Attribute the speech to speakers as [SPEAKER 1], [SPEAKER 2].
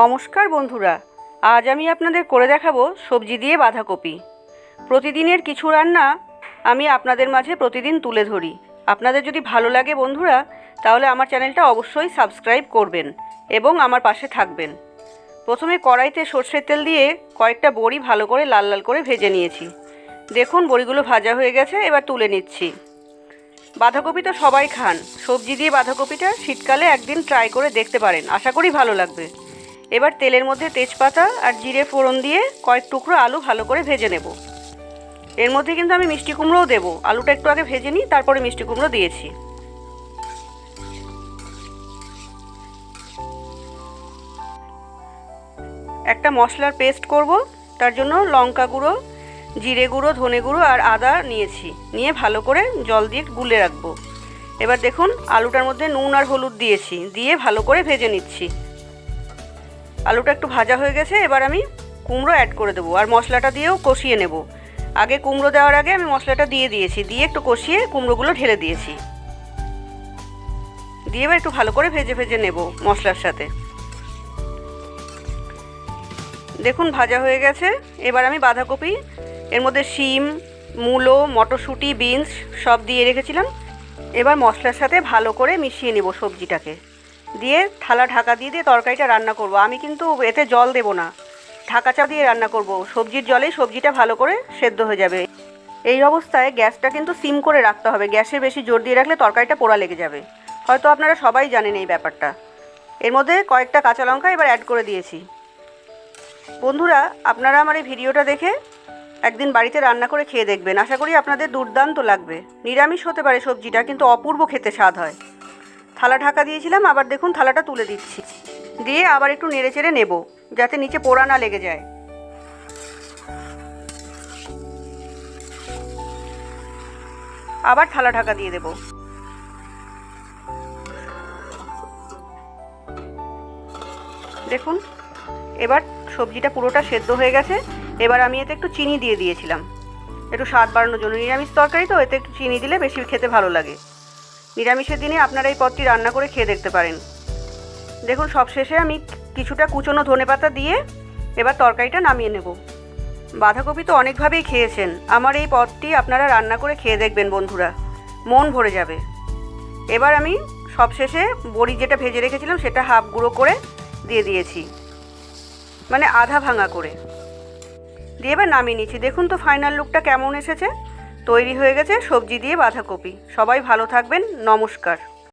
[SPEAKER 1] নমস্কার বন্ধুরা, আজ আমি আপনাদের করে দেখাবো সবজি দিয়ে বাঁধাকপি। প্রতিদিনের কিছু রান্না আমি আপনাদের মাঝে প্রতিদিন তুলে ধরি। আপনাদের যদি ভালো লাগে বন্ধুরা, তাহলে আমার চ্যানেলটা অবশ্যই সাবস্ক্রাইব করবেন এবং আমার পাশে থাকবেন। প্রথমে কড়াইতে সর্ষের তেল দিয়ে কয়েকটা বড়ি ভালো করে লাল লাল করে ভেজে নিয়েছি। দেখুন, বড়িগুলো ভাজা হয়ে গেছে, এবার তুলে নিচ্ছি। বাঁধাকপি তো সবাই খান, সবজি দিয়ে বাঁধাকপিটা শীতকালে একদিন ট্রাই করে দেখতে পারেন, আশা করি ভালো লাগবে। এবার তেলের মধ্যে তেজপাতা আর জিরে ফোড়ন দিয়ে কয়েক টুকরো আলু ভালো করে ভেজে নেব। এর মধ্যে কিন্তু আমি মিষ্টি কুমড়োও দেবো। আলুটা একটু আগে ভেজে নিই, তারপরে মিষ্টি কুমড়ো দিয়েছি। একটা মশলার পেস্ট করব, তার জন্য লঙ্কা গুঁড়ো, জিরে গুঁড়ো, ধনে গুঁড়ো আর আদা নিয়েছি। নিয়ে ভালো করে জল দিয়ে গুলে রাখব। এবার দেখুন, আলুটার মধ্যে নুন আর হলুদ দিয়েছি। দিয়ে ভালো করে ভেজে নিচ্ছি। আলুটা একটু ভাজা হয়ে গেছে, এবার আমি কুমড়ো অ্যাড করে দেবো, আর মশলাটা দিয়েও কষিয়ে নেব। আগে কুমড়ো দেওয়ার আগে আমি মশলাটা দিয়ে দিয়েছি, দিয়ে একটু কষিয়ে কুমড়োগুলো ঢেলে দিয়েছি। দিয়ে এবার একটু ভালো করে ভেজে ভেজে নেব মশলার সাথে। দেখুন, ভাজা হয়ে গেছে। এবার আমি বাঁধাকপি, এর মধ্যে শিম, মূলো, মটরশুঁটি, বিনস সব দিয়ে রেখেছিলাম। এবার মশলার সাথে ভালো করে মিশিয়ে নেব সবজিটাকে। দিয়ে থালা ঢাকা দিয়ে দিয়ে তরকারিটা রান্না করব। আমি কিন্তু এতে জল দেব না। ঢাকা চা দিয়ে রান্না করব। সবজির জলেই সবজিটা ভালো করে সেদ্ধ হয়ে যাবে। এই অবস্থায় গ্যাসটা কিন্তু সিম করে রাখতে হবে। গ্যাসে বেশি জোর দিয়ে রাখলে তরকারিটা পোড়া লেগে যাবে। হয়তো আপনারা সবাই জানেন এই ব্যাপারটা। এর মধ্যে কয়েকটা কাঁচা লঙ্কা এবার অ্যাড করে দিয়েছি। বন্ধুরা, আপনারা আমার এই ভিডিওটা দেখে একদিন বাড়িতে রান্না করে খেয়ে দেখবেন। আশা করি আপনাদের দুর্দান্ত লাগবে। নিরামিষ হতে পারে সবজিটা, কিন্তু অপূর্ব খেতে স্বাদ হয়। থালা ঢাকা দিয়েছিলাম, আবার দেখুন থালাটা তুলে দিচ্ছি। দিয়ে আবার একটু নেড়ে চেড়ে নেব, যাতে নিচে পোড়া না লেগে যায়। আবার থালা ঢাকা দিয়ে দেব। দেখুন, এবার সবজিটা পুরোটা সেদ্ধ হয়ে গেছে। এবার আমি এতে একটু চিনি দিয়ে দিয়েছিলাম। একটু স্বাদ বাড়ানোর জন্য নিরামিষ তরকারি তো, এতে একটু চিনি দিলে বেশি খেতে ভালো লাগে। নিরামিষের দিনে আপনারা এই পদটি রান্না করে খেয়ে দেখতে পারেন। দেখুন সব শেষে আমি কিছুটা কুচনো ধনেপাতা দিয়ে এবার তরকারিটা নামিয়ে নেব। বাঁধাকপি তো অনেকভাবেই খেয়েছেন। আমার এই পদটি আপনারা রান্না করে খেয়ে দেখবেন, বন্ধুরা। মন ভরে যাবে। এবার আমি সব শেষে বড়ি যেটা ভেজে রেখেছিলাম, সেটা হাফ গুঁড়ো করে দিয়ে দিয়েছি। মানে আধা ভাঙা করে। দিয়ে এবার নামিয়ে নিচ্ছি। দেখুন তো ফাইনাল লুকটা কেমন এসেছে। তৈরি হয়ে গেছে সবজি দিয়ে বাঁধাকপি। সবাই ভালো থাকবেন নমস্কার।